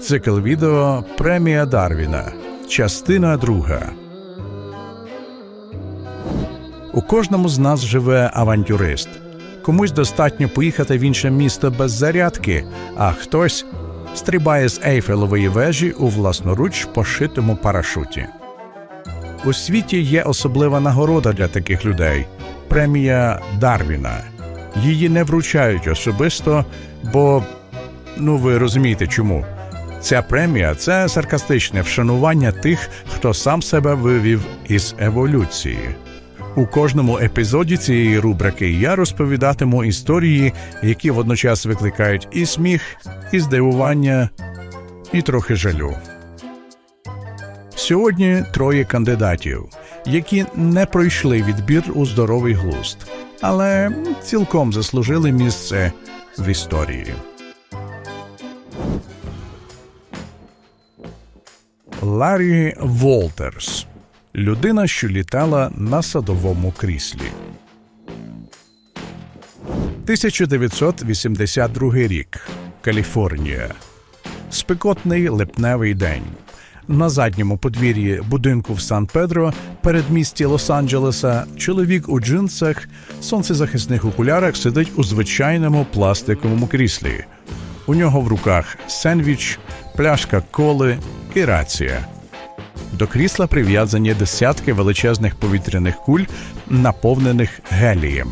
Цикл відео Премія Дарвіна. Частина друга. У кожному з нас живе авантюрист. Комусь достатньо поїхати в інше місто без зарядки, а хтось стрибає з Ейфелевої вежі у власноруч пошитому парашуті. У світі є особлива нагорода для таких людей премія Дарвіна. Її не вручають особисто, бо ну ви розумієте чому. Ця премія це саркастичне вшанування тих, хто сам себе вивів із еволюції. У кожному епізоді цієї рубрики я розповідатиму історії, які водночас викликають і сміх, і здивування, і трохи жалю. Сьогодні троє кандидатів, які не пройшли відбір у здоровий глузд, але цілком заслужили місце в історії. Ларі Волтерс людина, що літала на садовому кріслі. 1982 рік. Каліфорнія. Спекотний липневий день. На задньому подвір'ї будинку в Сан-Педро, передмісті Лос-Анджелеса, чоловік у джинсах, сонцезахисних окулярах сидить у звичайному пластиковому кріслі. У нього в руках сендвіч, пляшка коли і рація. До крісла прив'язані десятки величезних повітряних куль, наповнених гелієм.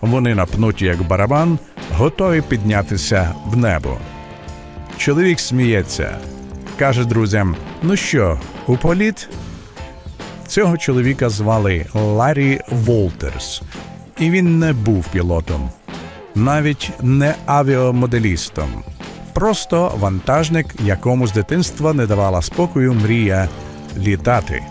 Вони напнуті як барабан, готові піднятися в небо. Чоловік сміється, каже друзям: Ну що, у політ? Цього чоловіка звали Ларі Волтерс, і він не був пілотом, навіть не авіамоделістом. Просто вантажник, якому з дитинства не давала спокою мрія літати.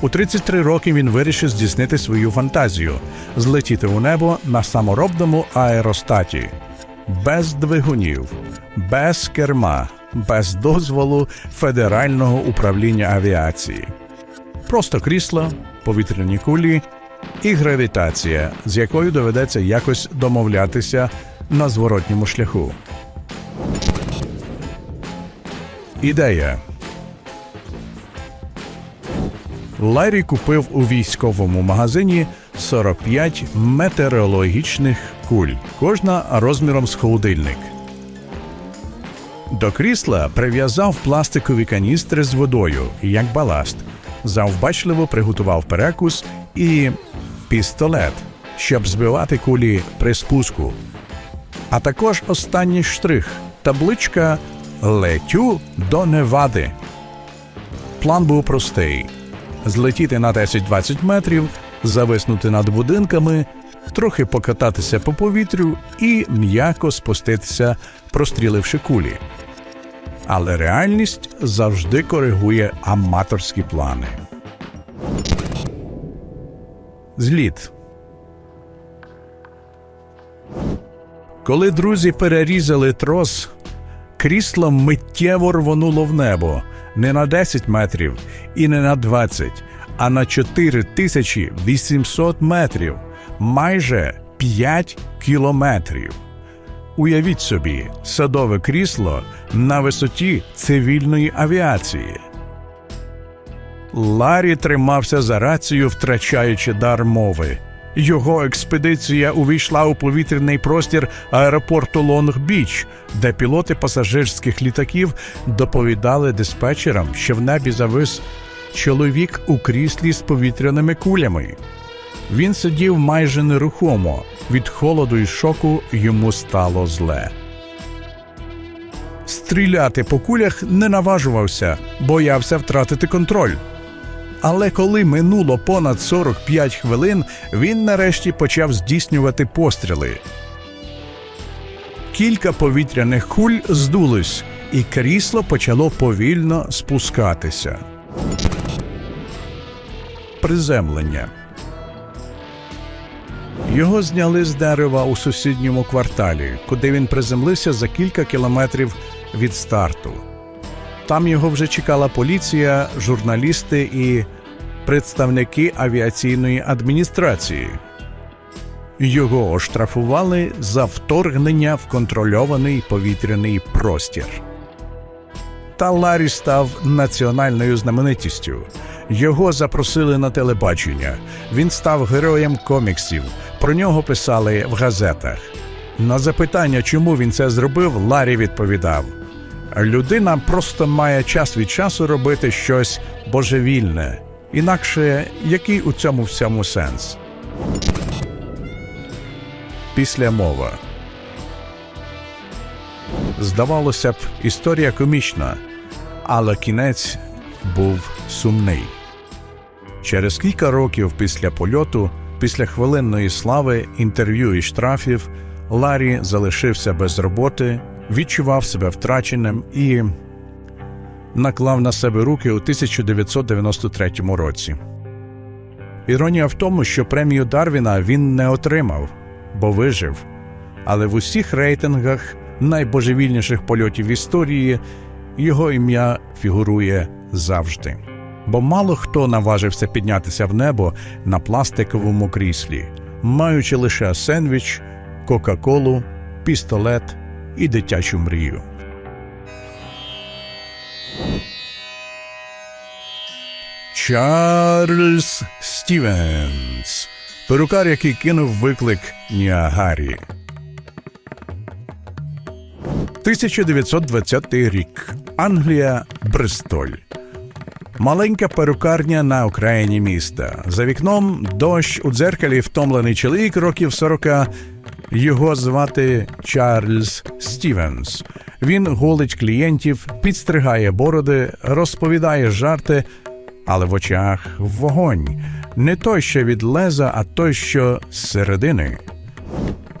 У 33 роки він вирішив здійснити свою фантазію злетіти у небо на саморобному аеростаті, без двигунів, без керма, без дозволу Федерального управління авіації. Просто крісло, повітряні кулі і гравітація, з якою доведеться якось домовлятися на зворотньому шляху. Ідея. Ларі купив у військовому магазині 45 метеорологічних куль, кожна розміром з холодильник. До крісла прив'язав пластикові каністри з водою як баласт, завбачливо приготував перекус і пістолет, щоб збивати кулі при спуску. А також останній штрих табличка Летю до Невади. План був простий: злетіти на 10-20 метрів, зависнути над будинками, трохи покататися по повітрю і м'яко спуститися, простріливши кулі. Але реальність завжди коригує аматорські плани. Зліт. Коли друзі перерізали трос, крісло миттєво рвонуло в небо не на 10 метрів і не на 20, а на 4800 метрів, майже 5 кілометрів. Уявіть собі, садове крісло на висоті цивільної авіації. Ларі тримався за рацію, втрачаючи дар мови. Його експедиція увійшла у повітряний простір аеропорту Лонг-Біч, де пілоти пасажирських літаків доповідали диспетчерам, що в небі завис чоловік у кріслі з повітряними кулями. Він сидів майже нерухомо. Від холоду і шоку йому стало зле. Стріляти по кулях не наважувався, боявся втратити контроль. Але коли минуло понад 45 хвилин, він нарешті почав здійснювати постріли. Кілька повітряних куль здулись, і крісло почало повільно спускатися. Приземлення. Його зняли з дерева у сусідньому кварталі, куди він приземлився за кілька кілометрів від старту. Там його вже чекала поліція, журналісти і представники авіаційної адміністрації. Його оштрафували за вторгнення в контрольований повітряний простір. Та Ларі став національною знаменитістю. Його запросили на телебачення. Він став героєм коміксів. Про нього писали в газетах. На запитання, чому він це зробив, Ларі відповідав: людина просто має час від часу робити щось божевільне. Інакше який у цьому всьому сенс? Після мова. Здавалося б, історія комічна, але кінець був сумний. Через кілька років після польоту, після хвилинної слави, інтерв'ю і штрафів, Ларі залишився без роботи, відчував себе втраченим і наклав на себе руки у 1993 році. Іронія в тому, що премію Дарвіна він не отримав, бо вижив, але в усіх рейтингах найбожевільніших польотів історії його ім'я фігурує завжди. Бо мало хто наважився піднятися в небо на пластиковому кріслі, маючи лише сендвіч, кока-колу, пістолет і дитячу мрію. Чарльз Стівенс, перукар, який кинув виклик Ніагарі. 1920 рік. Англія, Бристоль. Маленька перукарня на окраїні міста. За вікном дощ у дзеркалі втомлений чоловік років 40. Його звати Чарльз Стівенс. Він голить клієнтів, підстригає бороди, розповідає жарти, але в очах вогонь. Не той, що від леза, а той, що з середини.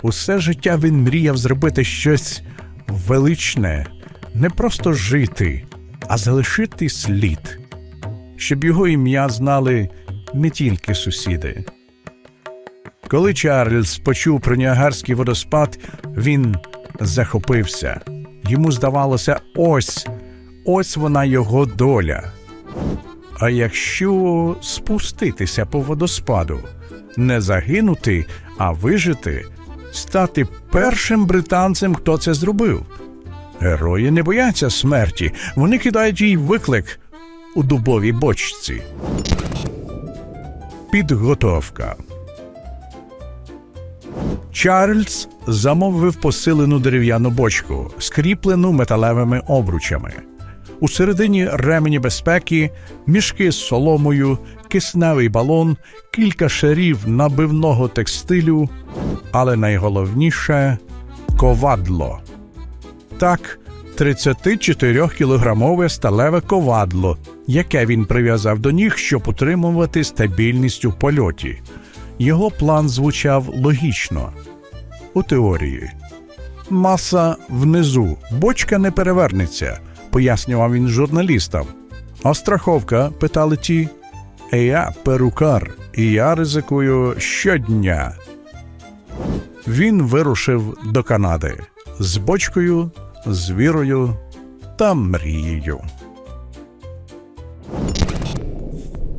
Усе життя він мріяв зробити щось величне, не просто жити, а залишити слід, щоб його ім'я знали не тільки сусіди. Коли Чарльз почув про Ніагарський водоспад, він захопився. Йому здавалося, ось, ось вона його доля. А якщо спуститися по водоспаду, не загинути, а вижити, стати першим британцем, хто це зробив. Герої не бояться смерті, вони кидають їй виклик у дубовій бочці. Підготовка. Чарльз замовив посилену дерев'яну бочку, скріплену металевими обручами. У середині ремені безпеки, мішки з соломою, кисневий балон, кілька шарів набивного текстилю, але найголовніше ковадло. Так, 34-кілограмове сталеве ковадло, яке він прив'язав до ніг, щоб утримувати стабільність у польоті. Його план звучав логічно у теорії. Маса внизу, бочка не перевернеться, пояснював він журналістам. А страховка, питали ті. «Е, Я перукар, і я ризикую щодня. Він вирушив до Канади з бочкою, з вірою та мрією.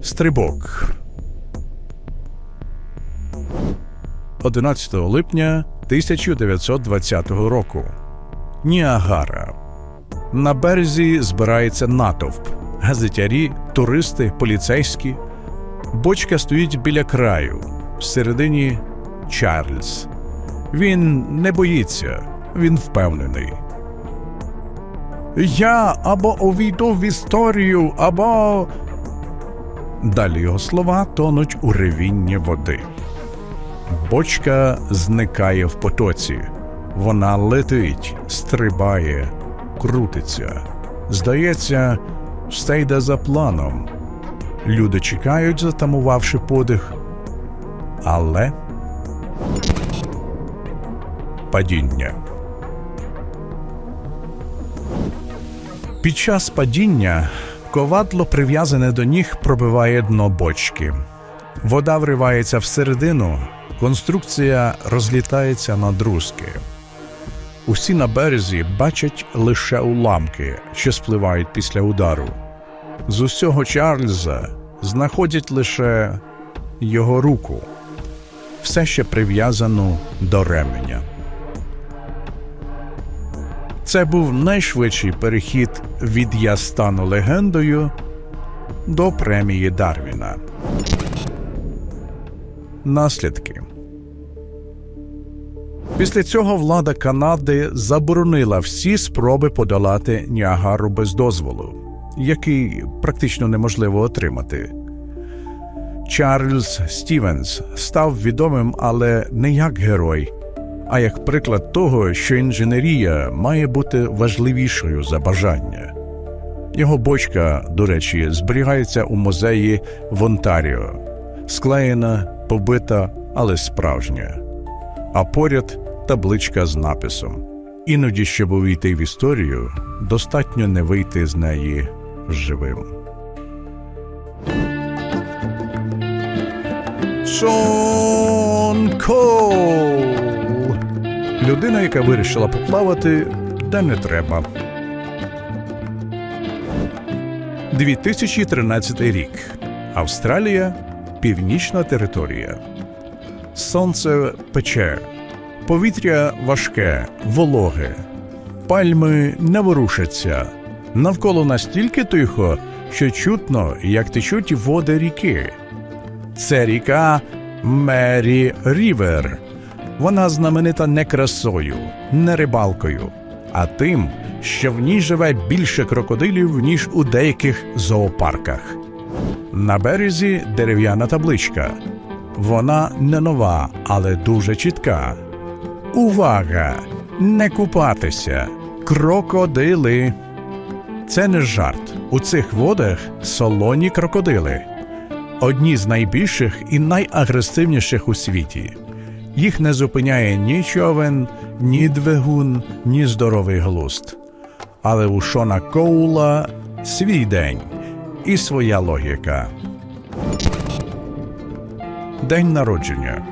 Стрибок 11 липня 1920 року. Ніагара. На березі збирається натовп. Газетярі, туристи, поліцейські. Бочка стоїть біля краю. Всередині Чарльз. Він не боїться, він впевнений. Я або увійду в історію, або. Далі його слова тонуть у ревінні води. Бочка зникає в потоці. Вона летить, стрибає, крутиться. Здається, все йде за планом. Люди чекають, затамувавши подих. Але падіння. Під час падіння ковадло, прив'язане до ніг, пробиває дно бочки. Вода вривається всередину, конструкція розлітається на друзки. Усі на березі бачать лише уламки, що спливають після удару. З усього Чарльза знаходять лише його руку, все ще прив'язану до ременя. Це був найшвидший перехід від я стану легендою до премії Дарвіна. Наслідки Після цього влада Канади заборонила всі спроби подолати Ніагару без дозволу, який практично неможливо отримати. Чарльз Стівенс став відомим, але не як герой, а як приклад того, що інженерія має бути важливішою за бажання. Його бочка, до речі, зберігається у музеї в Онтаріо, склеєна, побита, але справжня. А поряд табличка з написом. Іноді, щоб увійти в історію, достатньо не вийти з неї живим. Шон Коул. Людина, яка вирішила поплавати, де не треба. 2013 рік. Австралія. Північна територія. Сонце пече. Повітря важке, вологе. Пальми не ворушаться. Навколо настільки тихо, що чутно, як течуть води ріки. Це ріка Мері Рівер. Вона знаменита не красою, не рибалкою, а тим, що в ній живе більше крокодилів, ніж у деяких зоопарках. На березі дерев'яна табличка. Вона не нова, але дуже чітка. Увага! Не купатися! Крокодили! Це не жарт. У цих водах солоні крокодили. Одні з найбільших і найагресивніших у світі. Їх не зупиняє ні човен, ні двигун, ні здоровий глузд. Але у Шона Коула свій день і своя логіка. День народження.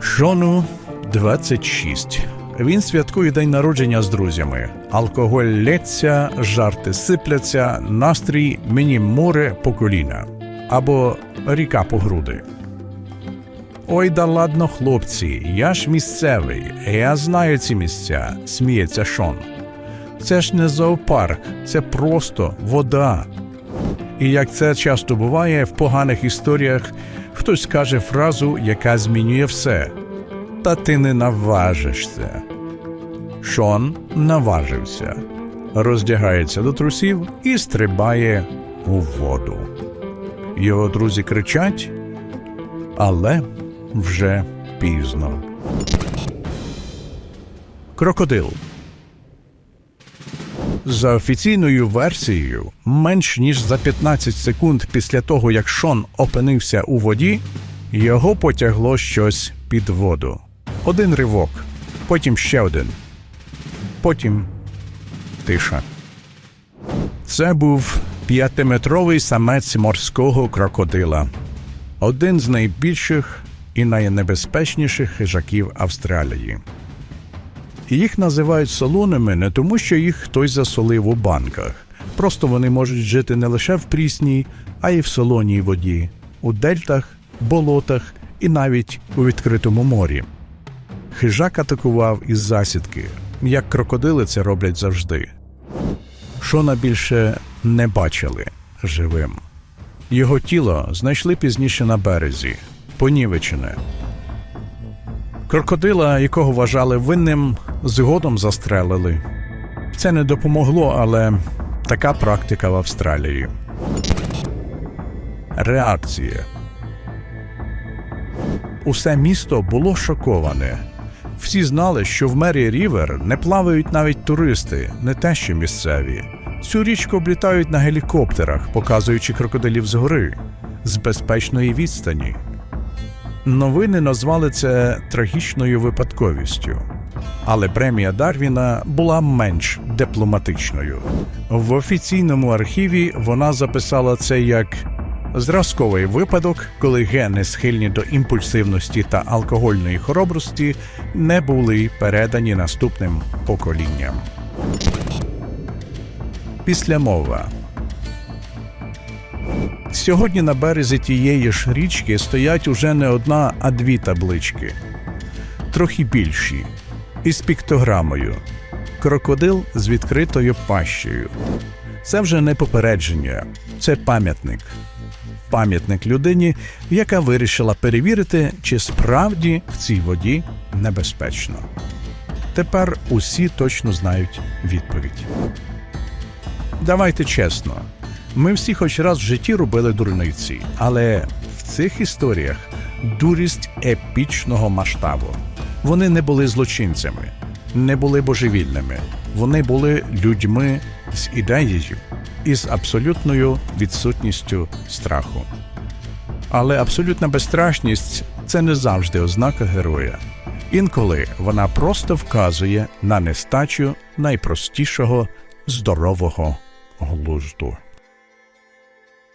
Шону 26. Він святкує день народження з друзями. Алкоголь лється, жарти сипляться, настрій мені море по коліна або ріка по груди. Ой, да ладно, хлопці, я ж місцевий, я знаю ці місця, сміється Шон. Це ж не зоопарк, це просто вода. І як це часто буває в поганих історіях, хтось скаже фразу, яка змінює все. Та ти не наважишся. Шон наважився, роздягається до трусів і стрибає у воду. Його друзі кричать, але вже пізно. Крокодил. За офіційною версією, менш ніж за 15 секунд після того, як Шон опинився у воді, його потягло щось під воду. Один ривок, потім ще один. Потім тиша. Це був п'ятиметровий самець морського крокодила, один з найбільших і найнебезпечніших хижаків Австралії. Їх називають солоними не тому, що їх хтось засолив у банках. Просто вони можуть жити не лише в прісній, а й в солоній воді, у дельтах, болотах і навіть у відкритому морі. Хижак атакував із засідки, як крокодили це роблять завжди. Шона більше не бачили живим. Його тіло знайшли пізніше на березі, понівечене. Крокодила, якого вважали винним, згодом застрелили. Це не допомогло, але така практика в Австралії. Реакція Усе місто було шоковане. Всі знали, що в мері Рівер не плавають навіть туристи, не те, що місцеві. Цю річку облітають на гелікоптерах, показуючи крокодилів згори, з безпечної відстані. Новини назвали це трагічною випадковістю. Але премія Дарвіна була менш дипломатичною. В офіційному архіві вона записала це як зразковий випадок, коли гени, схильні до імпульсивності та алкогольної хоробрості, не були передані наступним поколінням. Післямова Сьогодні на березі тієї ж річки стоять уже не одна, а дві таблички, трохи більші, із піктограмою крокодил з відкритою пащею. Це вже не попередження, це пам'ятник. Пам'ятник людині, яка вирішила перевірити, чи справді в цій воді небезпечно. Тепер усі точно знають відповідь. Давайте чесно. Ми всі хоч раз в житті робили дурниці, але в цих історіях дурість епічного масштабу. Вони не були злочинцями, не були божевільними. Вони були людьми з ідеєю і з абсолютною відсутністю страху. Але абсолютна безстрашність це не завжди ознака героя. Інколи вона просто вказує на нестачу найпростішого здорового глузду.